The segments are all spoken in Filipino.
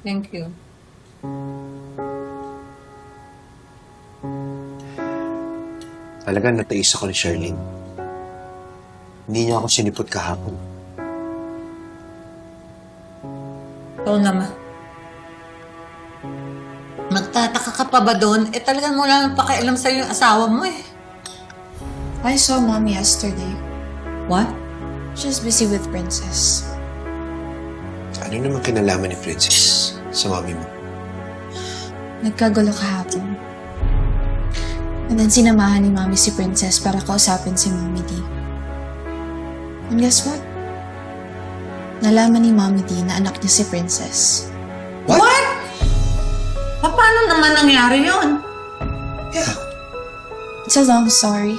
Thank you. Talaga nataisa ko ni Charlene. Hindi niya ako sinipot kahapon. Oo naman. Magtataka ka pa ba doon? Eh talagang wala nang pakialam sa'yo yung asawa mo eh. I saw mom yesterday. What? She's busy with Princess. Ano naman kinalaman ni Princess sa mami mo? Nagkagulo kahapon. And then sinamahan ni Mommy si Princess para kausapin si Mommy D. And guess what? Nalaman ni Mommy D na anak niya si Princess. What? Pa- Paano naman nangyari yon? Yeah. It's a long story.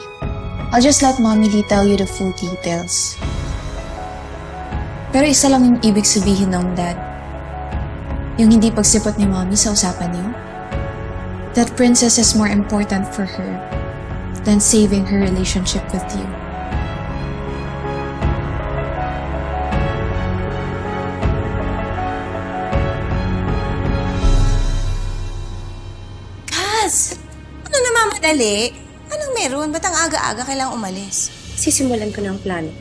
I'll just let Mommy D tell you the full details. Pero isa lang yung ibig sabihin ng dad. Yung hindi pagsipot ni Mommy sa usapan niyo. That Princess is more important for her than saving her relationship with you. Kaz! Ano namamadali? Anong meron? Ba't ang aga-aga kailangang umalis? Sisimulan ko na ang plano.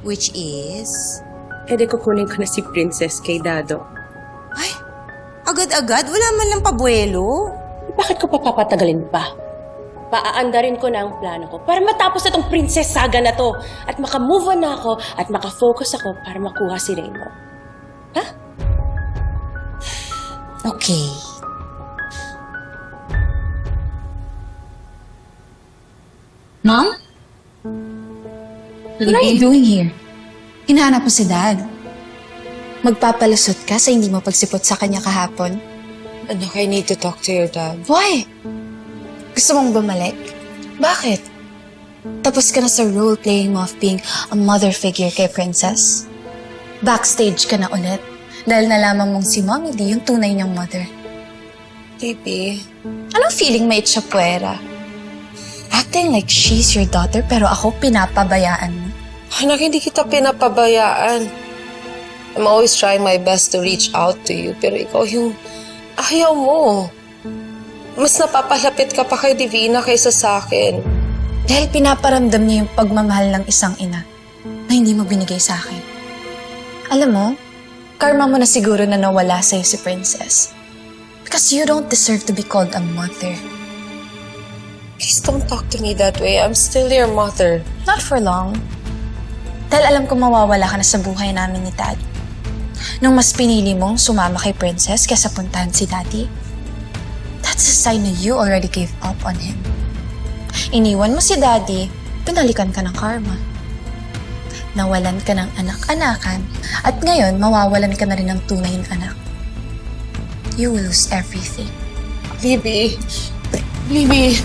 Which is... E de kukunin ko na si Princess kay Dado. Ay, agad-agad? Wala man lang pabuelo. Bakit ko pa papatagalin pa? Paaandarin ko na ang plano ko para matapos na tong princess saga na to at makamove on na ako at makafocus ako para makuha si Raymond. Okay. Mom? What are you doing here? Hinahanap mo si Dad. Magpapalusot ka sa hindi mo pagsipot sa kanya kahapon? Anak, I need to talk to your dad. Why? Gusto mong bumalik? Bakit? Tapos ka na sa role-playing mo of being a mother figure kay Princess? Backstage ka na ulit dahil nalaman mong si Mommy D yung tunay niyang mother. Baby, Anong feeling may siya puwera? Acting like she's your daughter pero ako pinapabayaan. Anak, hindi kita pinapabayaan. I'm always trying my best to reach out to you, pero ikaw yung ayaw mo. Mas napapalapit ka pa kay Divina kaysa sa akin. Dahil pinaparamdam niya yung pagmamahal ng isang ina na hindi mo binigay sa akin. Alam mo, karma mo na siguro na nawala sa'yo si Princess. Because you don't deserve to be called a mother. Please don't talk to me that way. I'm still your mother. Not for long. Dahil alam ko mawawala ka na sa buhay namin ni Dad. Nung mas pinili mong sumama kay Princess kaysa puntahan si Daddy, that's a sign na you already gave up on him. Iniwan mo si Daddy, pinalikan ka ng karma. Nawalan ka ng anak-anakan, at ngayon mawawalan ka na rin ng tunay na anak. You will lose everything. Bibi, Bibi,